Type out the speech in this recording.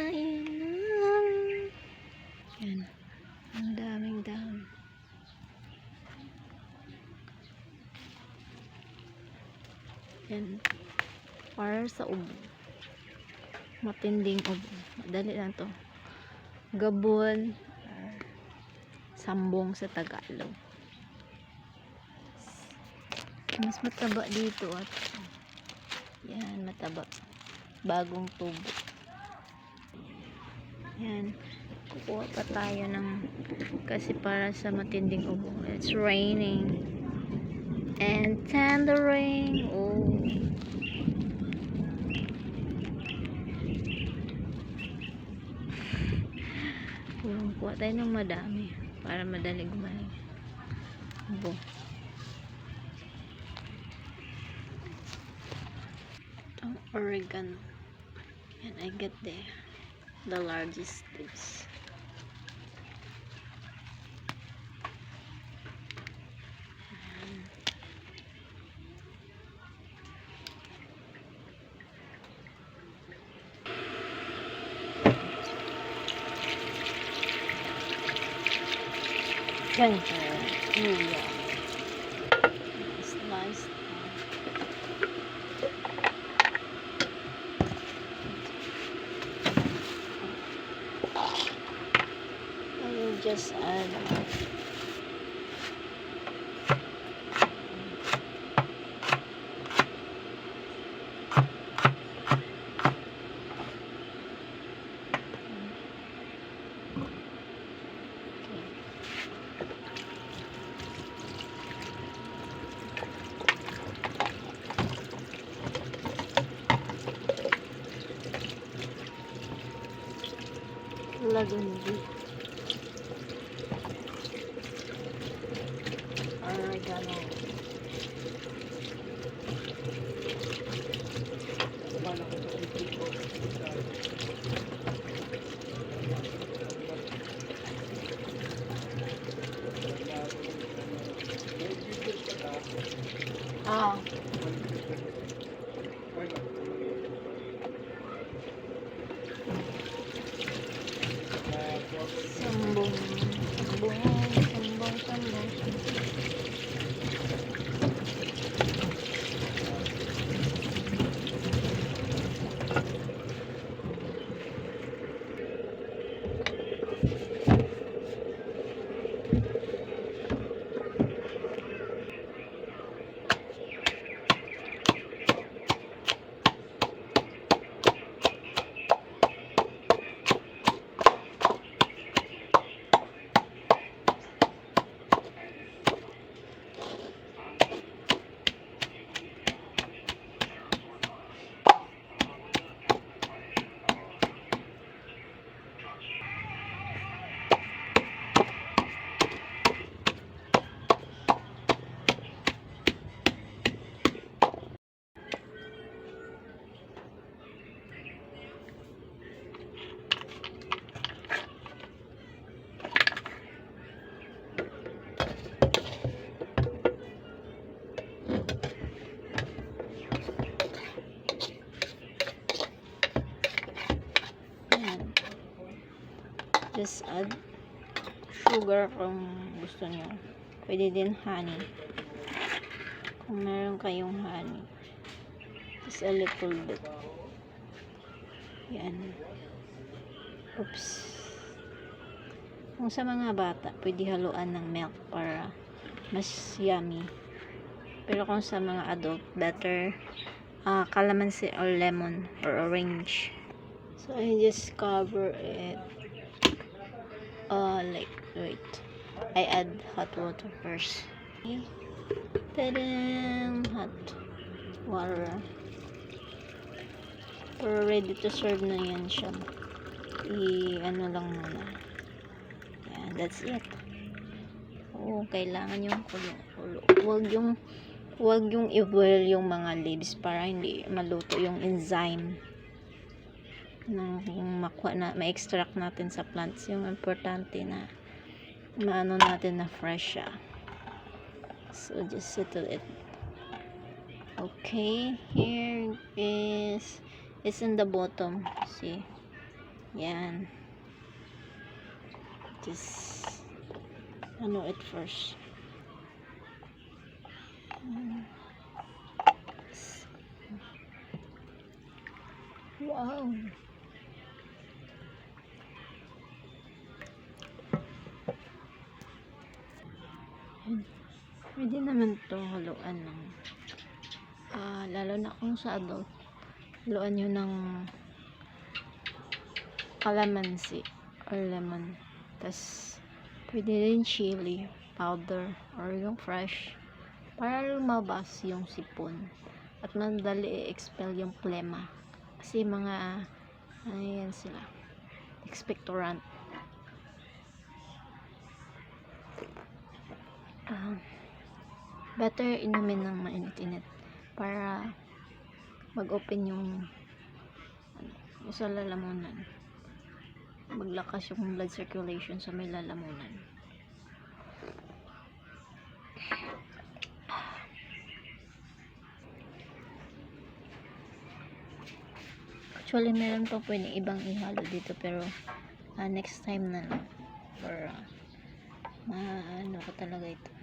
tayo ng... Yan. Ang daming dahon. Yan. Para sa ubo. Matinding ubo. Madali lang to. Gabon. Sambong sa Tagalog. Mas mataba dito at yan, mataba. Bagong tubo. Yan. Kukuha pa tayo ng kasi para sa matinding ubo. It's raining. And thundering. Oh. Oh, kuha tayo ng madami para madali gumaling. Ubo. Ang oregano. And I get the the largest leaves. Ganda. Luya. Just add lagundi. Oregano. Ah. Sambong. Sambong. Sambong. Sambong. Ayan. Just add sugar kung gusto nyo. Pwede din honey. Kung meron kayong honey. Just a little bit. Yan. Oops. Kung sa mga bata, pwede haluan ng milk para mas yummy. Pero kung sa mga adult, better uh, calamansi or lemon or orange. So I just cover it. Uh, like wait. I add hot water first. Okay. Tadam! Hot water. Pero ready to serve na yan siya. I ano lang muna. Yan, that's it. Oo, kailangan yung kulo-kulo. Huwag yung huwag yung i-boil yung mga leaves para hindi maluto yung enzyme yung makuha na ma-extract natin sa plants yung importante na maano natin na fresh siya so just settle it okay here is it's in the bottom see Yan. Just, ano it first. Wow. Yan. Pwede naman to haluan ng ah lalo na kung sa adult. Haluan nyo ng calamansi or lemon. Tas pwede rin chili powder or yung fresh. Para lumabas yung sipon. At madali i-expel yung plema. Kasi mga ano yan sila? Expectorant ah better inumin ng mainit-init para mag-open yung ano, sa lalamunan. Maglakas yung blood circulation sa may lalamunan. Actually meron pa pwedeng ibang ihalo dito pero ah, next time na lang. For ah, maano ko talaga ito